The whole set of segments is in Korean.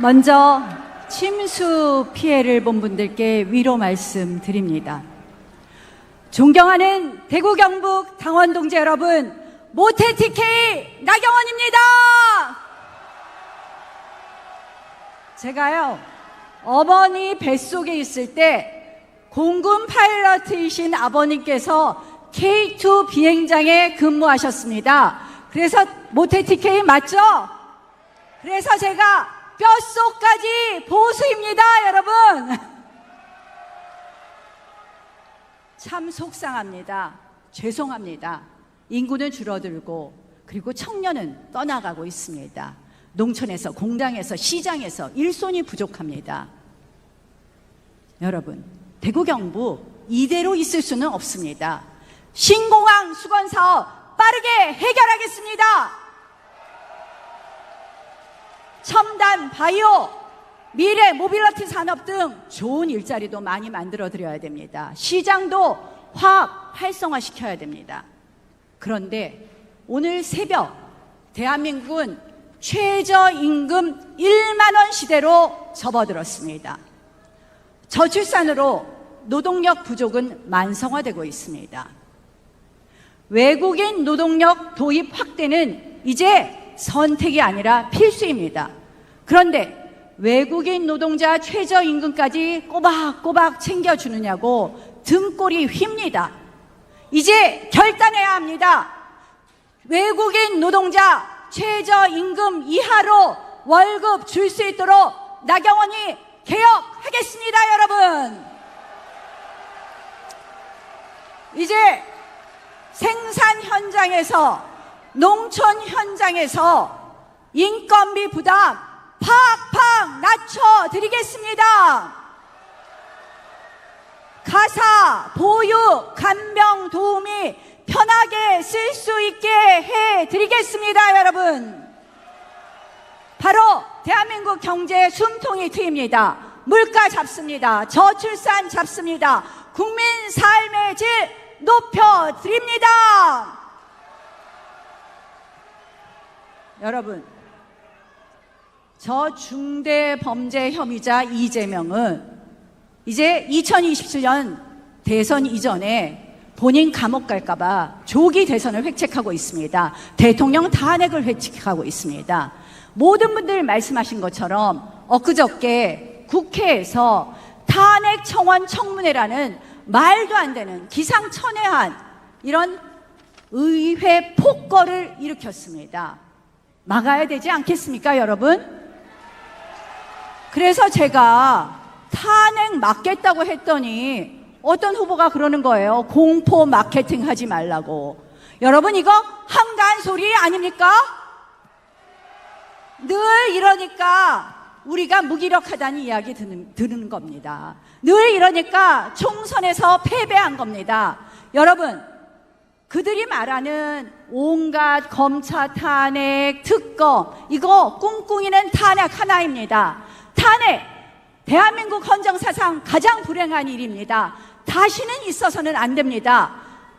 먼저 침수 피해를 본 분들께 위로 말씀드립니다. 존경하는 대구 경북 당원 동지 여러분, 모태 TK 나경원입니다. 제가요, 어머니 뱃속에 있을 때 공군 파일럿이신 아버님께서 K2 비행장에 근무하셨습니다. 그래서 모태 TK 맞죠? 그래서 제가 뼛속까지 보수입니다, 여러분. 참 속상합니다. 죄송합니다. 인구는 줄어들고 그리고 청년은 떠나가고 있습니다. 농촌에서 공장에서 시장에서 일손이 부족합니다. 여러분, 대구 경부 이대로 있을 수는 없습니다. 신공항 수건 사업 빠르게 해결하겠습니다. 첨단 바이오, 미래 모빌리티 산업 등 좋은 일자리도 많이 만들어 드려야 됩니다. 시장도 화학 활성화 시켜야 됩니다. 그런데 오늘 새벽 대한민국은 최저임금 1만 원 시대로 접어들었습니다. 저출산으로 노동력 부족은 만성화되고 있습니다. 외국인 노동력 도입 확대는 이제 선택이 아니라 필수입니다. 그런데 외국인 노동자 최저임금까지 꼬박꼬박 챙겨주느냐고 등골이 휩니다. 이제 결단해야 합니다. 외국인 노동자 최저임금 이하로 월급 줄 수 있도록 나경원이 개혁하겠습니다, 여러분. 이제 생산 현장에서 농촌 현장에서 인건비 부담 팍팍 낮춰 드리겠습니다. 가사, 보육, 간병 도우미 편하게 쓸 수 있게 해 드리겠습니다, 여러분. 바로 대한민국 경제 숨통이 트입니다. 물가 잡습니다. 저출산 잡습니다. 국민 삶의 질 높여 드립니다. 여러분, 저 중대 범죄 혐의자 이재명은 이제 2027년 대선 이전에 본인 감옥 갈까봐 조기 대선을 획책하고 있습니다. 대통령 탄핵을 획책하고 있습니다. 모든 분들 말씀하신 것처럼 엊그저께 국회에서 탄핵 청원 청문회라는 말도 안 되는 기상천외한 이런 의회 폭거를 일으켰습니다. 막아야 되지 않겠습니까, 여러분? 그래서 제가 탄핵 막겠다고 했더니 어떤 후보가 그러는 거예요. 공포 마케팅 하지 말라고. 여러분, 이거 한가한 소리 아닙니까? 늘 이러니까 우리가 무기력하다는 이야기 듣는, 들은 겁니다. 늘 이러니까 총선에서 패배한 겁니다. 여러분, 그들이 말하는 온갖 검찰 탄핵, 특검, 이거 꿍꿍이는 탄핵 하나입니다. 탄핵, 대한민국 헌정사상 가장 불행한 일입니다. 다시는 있어서는 안 됩니다.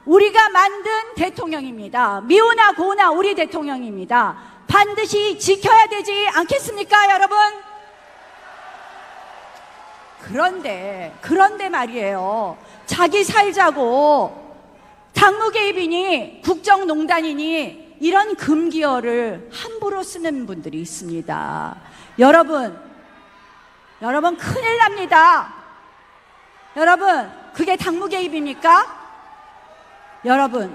우리가 만든 대통령입니다. 미우나 고우나 우리 대통령입니다. 반드시 지켜야 되지 않겠습니까, 여러분? 그런데, 그런데 말이에요. 자기 살자고 당무 개입이니 국정농단이니 이런 금기어를 함부로 쓰는 분들이 있습니다. 여러분, 여러분 큰일 납니다. 여러분, 그게 당무 개입입니까? 여러분,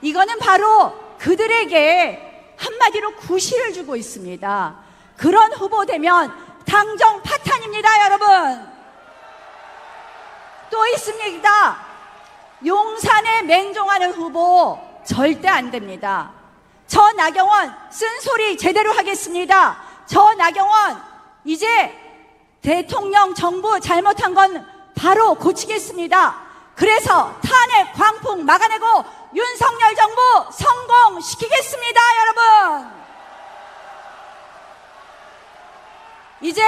이거는 바로 그들에게 한마디로 구실을 주고 있습니다. 그런 후보 되면 당정 파탄입니다, 여러분. 또 있습니다. 용산에 맹종하는 후보 절대 안 됩니다. 저 나경원 쓴소리 제대로 하겠습니다. 저 나경원 이제 대통령 정부 잘못한 건 바로 고치겠습니다. 그래서 탄핵 광풍 막아내고 윤석열 정부 성공시키겠습니다, 여러분. 이제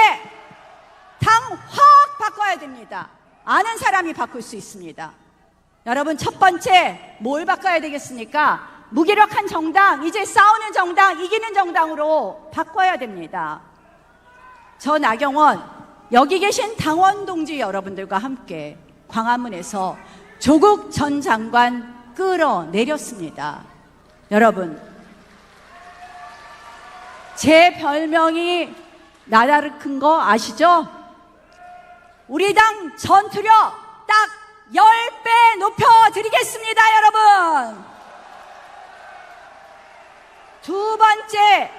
당 확 바꿔야 됩니다. 아는 사람이 바꿀 수 있습니다. 여러분 첫 번째 뭘 바꿔야 되겠습니까? 무기력한 정당, 이제 싸우는 정당, 이기는 정당으로 바꿔야 됩니다. 저 나경원 여기 계신 당원 동지 여러분들과 함께 광화문에서 조국 전 장관 끌어내렸습니다. 여러분, 제 별명이 나다르 큰 거 아시죠? 우리 당 전투력 딱 10배 높여드리겠습니다, 여러분! 두 번째,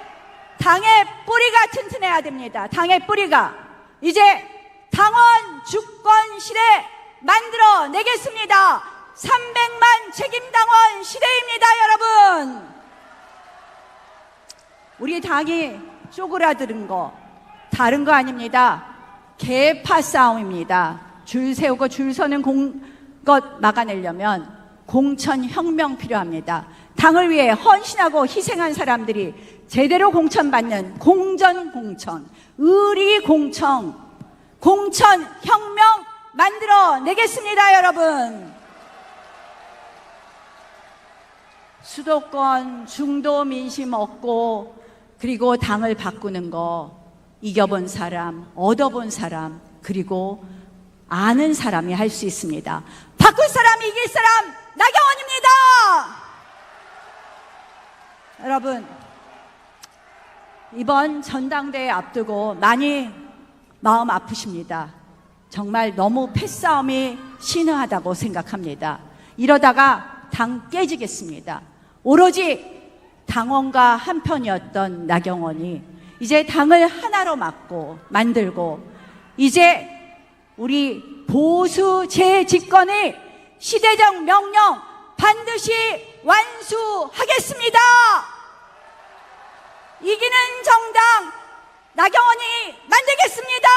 당의 뿌리가 튼튼해야 됩니다. 당의 뿌리가. 이제 당원 주권 시대 만들어 내겠습니다. 300만 책임당원 시대입니다, 여러분! 우리 당이 쪼그라드는 거 다른 거 아닙니다. 개파 싸움입니다. 줄 세우고 줄 서는 공, 것 막아내려면 공천 혁명 필요합니다. 당을 위해 헌신하고 희생한 사람들이 제대로 공천받는 공전 공천, 의리 공천, 공천 혁명 만들어 내겠습니다, 여러분. 수도권 중도 민심 얻고 그리고 당을 바꾸는 거 이겨본 사람, 얻어본 사람, 그리고 아는 사람이 할 수 있습니다. 바꿀 사람, 이길 사람, 나경원입니다! 여러분, 이번 전당대회 앞두고 많이 마음 아프십니다. 정말 너무 패싸움이 신화하다고 생각합니다. 이러다가 당 깨지겠습니다. 오로지 당원과 한편이었던 나경원이 이제 당을 하나로 막고 만들고 이제 우리 보수 재집권의 시대적 명령 반드시 완수하겠습니다. 이기는 정당 나경원이 만들겠습니다.